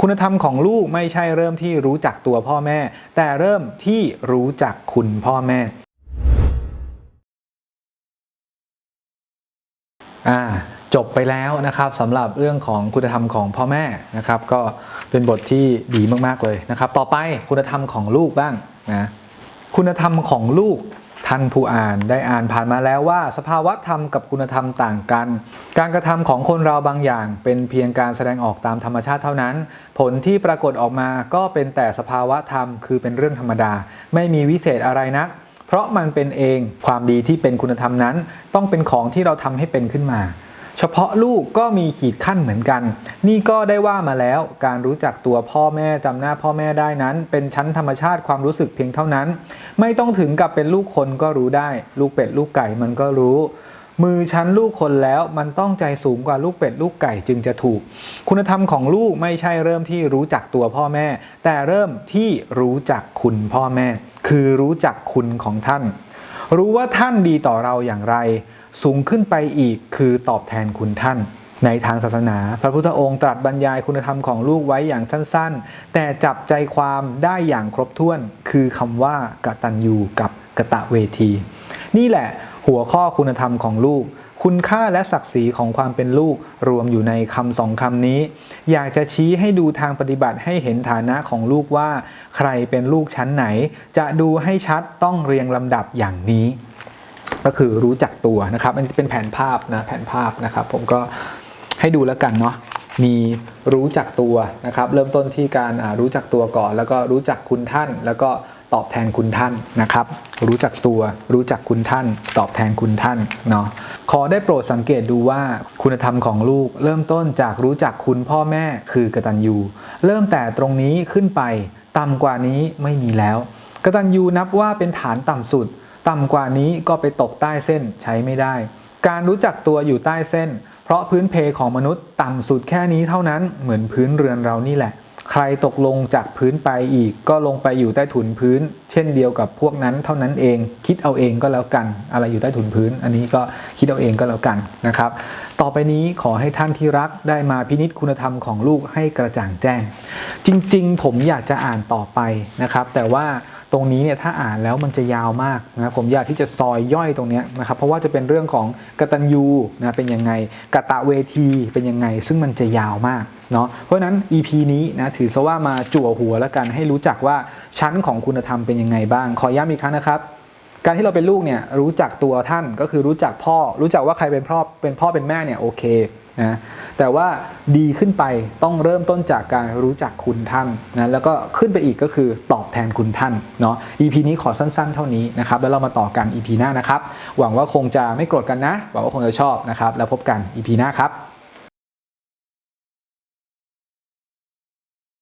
คุณธรรมของลูกไม่ใช่เริ่มที่รู้จักตัวพ่อแม่ แต่เริ่มที่รู้จักคุณพ่อแม่อ่าจบไปแล้วนะครับสำหรับเรื่องของคุณธรรมของพ่อแม่นะครับ ก็เป็นบทที่ดีมากๆเลยนะครับ ต่อไปคุณธรรมของลูกบ้างนะคุณธรรมของลูก ท่านผู้อ่านได้อ่านผ่านมาแล้วว่า สภาวะธรรมกับคุณธรรมต่างกัน การกระทำของคนเราบางอย่าง เป็นเพียงการแสดงออกตามธรรมชาติเท่านั้น ผลที่ปรากฏออกมาก็เป็นแต่สภาวะธรรมคือเป็นเรื่องธรรมดา ไม่มีวิเศษอะไรนักเพราะมันเป็นเองความดีที่เป็นคุณธรรมนั้น ต้องเป็นของที่เราทำให้เป็นขึ้นมา เฉพาะลูกก็มีขีดขั้นเหมือนกัน นี่ก็ได้ว่ามาแล้วการรู้จักตัวพ่อแม่จำหน้าพ่อแม่ได้นั้น เป็นชั้นธรรมชาติความรู้สึกเพียงเท่านั้น ไม่ต้องถึงกับเป็นลูกคนก็รู้ได้ ลูกเป็ดลูกไก่มันก็รู้ มือชั้นลูกคนแล้วมันต้องใจสูงกว่าลูกเป็ดลูกไก่จึงจะถูก คุณธรรมของลูกไม่ใช่เริ่มที่รู้จักตัวพ่อแม่ แต่เริ่มที่รู้จักคุณพ่อแม่ คือรู้จักคุณของท่าน รู้ว่าท่านดีต่อเราอย่างไร สูงขึ้นไปอีกคือตอบแทนคุณท่าน ในทางศาสนา พระพุทธองค์ตรัสบรรยายคุณธรรมของลูกไว้อย่างสั้นๆ แต่จับใจความได้อย่างครบถ้วน คือคำว่ากตัญญูกับกตะเวที นี่แหละหัวข้อคุณธรรมของลูก คุณค่าและศักดิ์ศรีของความเป็นลูกรวมอยู่ในคำสองคำนี้ อยากจะชี้ให้ดูทางปฏิบัติให้เห็นฐานะของลูกว่า ใครเป็นลูกชั้นไหน จะดูให้ชัดต้องเรียงลำดับอย่างนี้ ก็คือรู้จักตัวนะครับอันนี้เป็นแผนภาพนะแผนภาพนะครับ ผมก็ให้ดูแล้วกันเนาะมีรู้จักตัวนะครับ เริ่มต้นที่การรู้จักตัวก่อน แล้วก็รู้จักคุณท่าน แล้วก็ตอบแทนคุณท่านนะครับ รู้จักตัวรู้จักคุณท่าน ตอบแทนคุณท่านเนาะขอได้โปรดสังเกตดูว่าคุณธรรมของลูก เริ่มต้นจากรู้จักคุณพ่อแม่คือกตัญญูเริ่มแต่ตรงนี้ขึ้นไปต่ำกว่านี้ไม่มีแล้ว กตัญญูนับว่าเป็นฐานต่ำสุด ต่ำกว่านี้ก็ไปตกใต้เส้นใช้ไม่ได้ การรู้จักตัวอยู่ใต้เส้น เพราะพื้นเพของมนุษย์ต่ำสุดแค่นี้เท่านั้นเหมือนพื้นเรือนเรานี่แหละ ใครตกลงจากพื้นไปอีก ก็ลงไปอยู่ใต้ถุนพื้น เช่นเดียวกับพวกนั้นเท่านั้นเอง คิดเอาเองก็แล้วกัน อะไรอยู่ใต้ถุนพื้น อันนี้ก็คิดเอาเองก็แล้วกันนะครับ ต่อไปนี้ขอให้ท่านที่รักได้มาพินิจคุณธรรมของลูกให้กระจ่างแจ้ง จริง ๆ ผมอยากจะอ่านต่อไปนะครับ แต่ว่า รงนี้เนี่ยถ้าอ่านแล้วมันจะยาวมากนะผมอยากที่จะซอยย่อยตรงนี้นะครับเพราะว่าจะเป็นเรื่องของกตัญญูนะเป็นยังไงกตะเวทีเป็นยังไง ซึ่งมันจะยาวมากเนาะเพราะฉะนั้น EP นี้นะถือซะว่ามาจั่วหัวแล้วกันให้รู้จักว่าชั้นของคุณธรรมเป็นยังไงบ้าง ขอย้ำอีกครั้งนะครับการที่เราเป็นลูกเนี่ยรู้จักตัวท่านก็คือรู้จักพ่อ รู้จักว่าใครเป็นพ่อเป็นพ่อเป็นแม่เนี่ยโอเคนะ แต่ว่าดีขึ้นไปต้องเริ่มต้นจากการรู้จักคุณท่านนะแล้วก็ขึ้นไปอีกก็คือตอบแทนคุณท่านเนาะ EP นี้ขอสั้นๆ เท่านี้นะครับแล้วเรามาต่อกัน EP หน้านะครับ หวังว่าคงจะไม่โกรธกันนะหวังว่าคงจะชอบนะครับแล้วพบกัน EP หน้าครับ